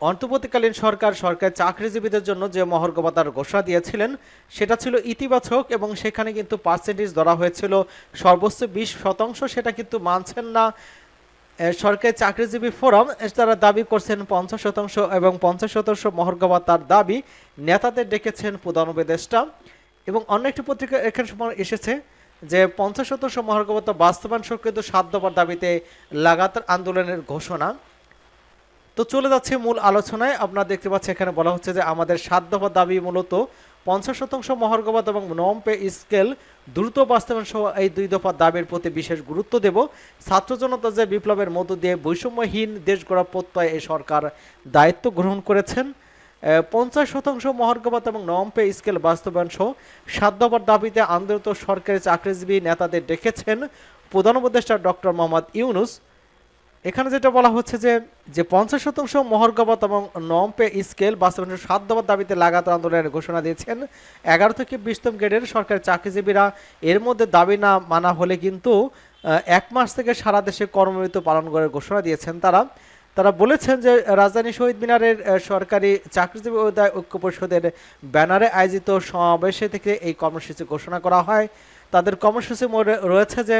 অন্তর্বর্তীকালীন সরকার সরকার চাকরিজীবীদের জন্য যে মহর্গ ভাতার ঘোষণা দিয়েছিলেন, সেটা ছিল ইতিবাচক এবং সেখানে কিন্তু পার্সেন্টেজ ধরা হয়েছিল সর্বোচ্চ বিশ শতাংশ। সেটা কিন্তু মানছেন না। সরকারি চাকরিজীবী ফোরাম তারা দাবি করছেন পঞ্চাশ শতাংশ এবং পঞ্চাশ শতাংশ মহর্গ ভাতার দাবি নেতাদের ডেকেছেন প্রধান উপদেষ্টা। এবং অন্য একটি পত্রিকা এখানে সময় এসেছে যে পঞ্চাশ শতাংশ মহর্গ ভাতা বাস্তবায়ন সহ কিন্তু সাত দফার দাবিতে লাগাতার আন্দোলনের ঘোষণা। তো চলে যাচ্ছে মূল আলোচনায়। আপনারা দেখতে পাচ্ছেন এখানে বলা হচ্ছে যে আমাদের সাত দফা দাবি মূলত পঞ্চাশ শতাংশ মহার্গবাদ এবং নম পে স্কেল দ্রুত বাস্তবায়ন সহ এই দুই দফা দাবির প্রতি বিশেষ গুরুত্ব দেব। ছাত্র জনতা যে বিপ্লবের মধ্য দিয়ে বৈষম্যহীন দেশ গড়া প্রত্যয় এই সরকার দায়িত্ব গ্রহণ করেছেন। পঞ্চাশ শতাংশ মহার্গবাদ এবং নম পে স্কেল বাস্তবায়ন সহ সাত দফার দাবিতে আন্দোলিত সরকারি চাকরিজীবী নেতাদের ডেকেছেন প্রধান উপদেষ্টা ডক্টর মোহাম্মদ ইউনুস। এখানে যেটা বলা হচ্ছে যে যে পঞ্চাশ শতাংশ মহর্গবত এবং নম পে স্কেল বাস্তবায়নের সাত দফার দাবিতে লাগাতার আন্দোলনের ঘোষণা দিয়েছেন। এগারো থেকে বিশতম গ্রেডের সরকারি চাকরিজীবীরা। এর মধ্যে দাবি না মানা হলে কিন্তু এক মাস থেকে সারা দেশে কর্মবিরতি পালন করার ঘোষণা দিয়েছেন তারা। তারা বলেছেন যে, রাজধানী শহীদ মিনারের সরকারি চাকরিজীবী ঐক্য পরিষদের ব্যানারে আয়োজিত সমাবেশে থেকে এই কর্মসূচি ঘোষণা করা হয়। তাদের কর্মসূচি রয়েছে যে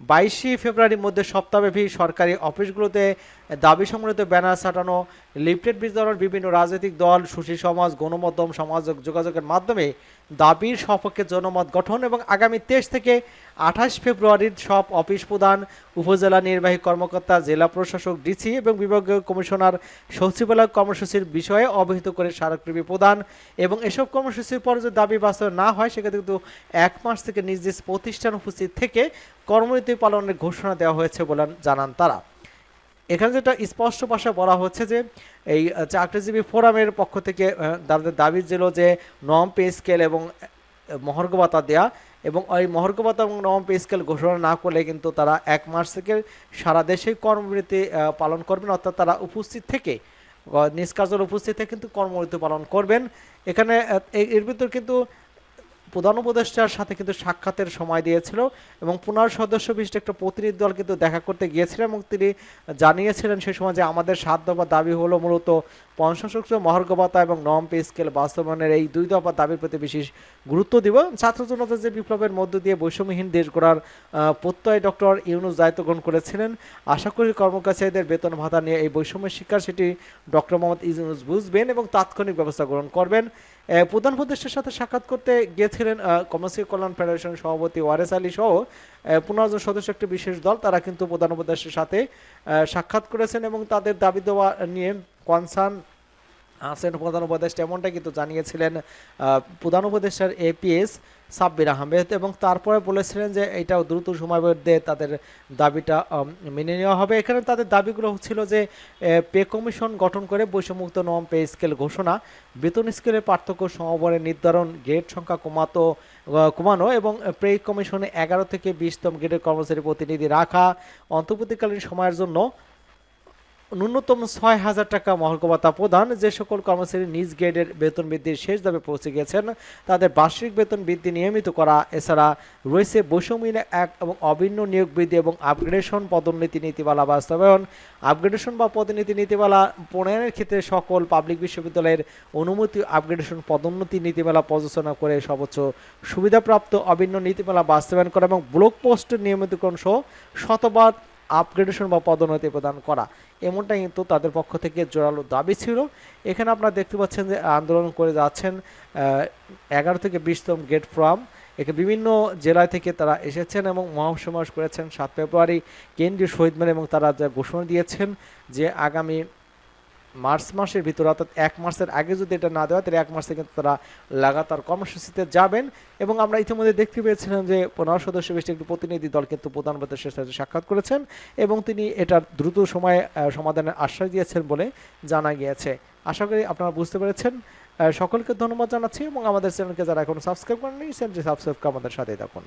বাইশে ফেব্রুয়ারির মধ্যে সপ্তাহব্যাপী সরকারি অফিসগুলোতে দাবি সংক্রান্ত ব্যানার ছাটানো, লিফলেট বিতরণ, বিভিন্ন রাজনৈতিক দল, সুশীল সমাজ, গণমাধ্যম সমাজ যোগাযোগের মাধ্যমে দাবির সপক্ষে জনমত গঠন এবং আগামী তেইশ থেকে আঠাশ ফেব্রুয়ারির সব অফিস প্রধান, উপজেলা নির্বাহী কর্মকর্তা, জেলা প্রশাসক, ডিসি এবং বিভাগীয় কমিশনার, সচিবালয় কর্মসূচির বিষয়ে অবহিত করে স্মারকলিপি প্রদান এবং এসব কর্মসূচির পর যদি দাবি বাস্তবায়ন না হয়, সেক্ষেত্রে কিন্তু এক মাস থেকে নিজ নিজ প্রতিষ্ঠান উপস্থিত থেকে কর্মনীতি পালনের ঘোষণা দেওয়া হয়েছে বলে জানান তারা। এখানে যেটা স্পষ্ট ভাষায় বলা হচ্ছে যে এই চাকরিজীবী ফোরামের পক্ষ থেকে তাদের দাবি ছিল যে নম পে স্কেল এবং মহার্ঘ ভাতা দেয়া এবং ওই মহার্ঘ ভাতা এবং নম পে স্কেল ঘোষণা না করলে কিন্তু তারা এক মাস থেকে সারা দেশে কর্মবিরতি পালন করবেন। অর্থাৎ তারা উপস্থিত থেকে নিজ উপস্থিত থেকে কিন্তু কর্মবিরতি পালন করবেন। এখানে এর ভিতর কিন্তু প্রধান উপদেষ্টার সাথে কিন্তু সাক্ষাতের সময় দিয়েছিল এবং পুনর সদস্য বিশিষ্ট একটা প্রতিনিধি দল কিন্তু দেখা করতে গিয়েছিলেন এবং তিনি জানিয়েছিলেন সেই সময় যে আমাদের সাত দফা দাবি হলো মূলত পঞ্চাশ শতাংশ মহার্ঘ ভাতা এবং নম পে স্কেল বাস্তবায়নের এই দুই দফা দাবির প্রতি বিশেষ গুরুত্ব দিব। ছাত্র জনতা যে বিপ্লবের মধ্য দিয়ে বৈষম্যহীন দেশ গড়ার প্রত্যয় ডক্টর ইউনুস দায়িত্ব গ্রহণ করেছিলেন, আশা করি কর্মচারীদের বেতন ভাতা নিয়ে এই বৈষম্যের শিকার সেটি ডক্টর মোহাম্মদ ইউনুস বুঝবেন এবং তাৎক্ষণিক ব্যবস্থা গ্রহণ করবেন। প্রধান উপদেষ্টার সাথে সাক্ষাৎ করতে গিয়েছিলেন কমার্সিয়াল কল্যাণ ফেডারেশন সভাপতি ওয়ারেস আলী সহ পনেরো জন সদস্য একটি বিশেষ দল। তারা কিন্তু প্রধান উপদেষ্টার সাথে সাক্ষাৎ করেছেন এবং তাদের দাবি দেওয়া নিয়ে কনসার্ন আছেন প্রধান উপদেষ্টা এমনটা কিন্তু জানিয়েছিলেন প্রধান উপদেষ্টার এপিএস সাব্বির আহমেদ এবং তারপরে বলেছিলেন যে এটা দ্রুত সময়ের মধ্যে তাদের দাবিটা মেনে নেওয়া হবে। এখানে তাদের দাবিগুলো হচ্ছিল যে পে কমিশন গঠন করে বৈষম্যুক্ত নম পে স্কেল ঘোষণা, বেতন স্কেলের পার্থক্য সমবরের নির্ধারণ, গ্রেড সংখ্যা কমাতো কমানো এবং পে কমিশনে এগারো থেকে বিশতম গ্রেডের কর্মচারী প্রতিনিধি রাখা, অন্তর্বর্তীকালীন সময়ের জন্য ন্যূনতম ছয় হাজার টাকা মহর্ঘ ভাতা প্রদান। যে সকল কর্মচারী নিজ গ্রেডের বেতন বৃদ্ধির শেষ দাবে পৌঁছে গেছেন তাদের বার্ষিক বেতন বৃদ্ধি নিয়মিত করা। এছাড়া রয়েছে বৈষম্যহীন এক এবং অভিন্ন নিয়োগ বৃদ্ধি এবং আপগ্রেডেশন পদোন্নতি নীতিমালা বাস্তবায়ন। আপগ্রেডেশন বা পদোন্নতি নীতিমালা প্রণয়নের ক্ষেত্রে সকল পাবলিক বিশ্ববিদ্যালয়ের অনুমতি আপগ্রেডেশন পদোন্নতি নীতিমালা প্রযোজনা করে সর্বোচ্চ সুবিধাপ্রাপ্ত অভিন্ন নীতিমালা বাস্তবায়ন করা এবং ব্লক পোস্ট নিয়মিতকরণ সহ শতবার আপগ্রেডেশন বা পদোন্নতি প্রদান করা। এমনটাই কিন্তু তাদের পক্ষ থেকে জোরালো দাবি ছিল। এখানে আপনারা দেখতে পাচ্ছেন যে আন্দোলন করে যাচ্ছেন এগারো থেকে বিশতম গেট ফ্রম একে বিভিন্ন জেলা থেকে তারা এসেছেন এবং মহাসমাবেশ করেছেন সাত ফেব্রুয়ারি। কেন্দ্রীয় শহীদ মিনার এবং তারা যা ঘোষণা দিয়েছেন যে আগামী মার্চ মাসের ভিতরে, অর্থাৎ এক মাসের আগে যদি এটা না দেওয়া, তাহলে এক মাস থেকে তারা লাগাতার কর্মসূচিতে যাবেন। এবং আমরা ইতিমধ্যে দেখতে পেয়েছিলাম যে পনেরো সদস্য বিশিষ্ট একটি প্রতিনিধি দল কিন্তু প্রধান উপদেষ্টার সাথে সাক্ষাৎ করেছেন এবং তিনি এটার দ্রুত সময়ে সমাধানের আশ্বাস দিয়েছেন বলে জানা গিয়েছে। আশা করি আপনারা বুঝতে পেরেছেন। সকলকে ধন্যবাদ জানাচ্ছি এবং আমাদের চ্যানেলকে যারা এখনও সাবস্ক্রাইব করেননি, চ্যানেলটি সাবস্ক্রাইব করে আমাদের সাথেই থাকুন।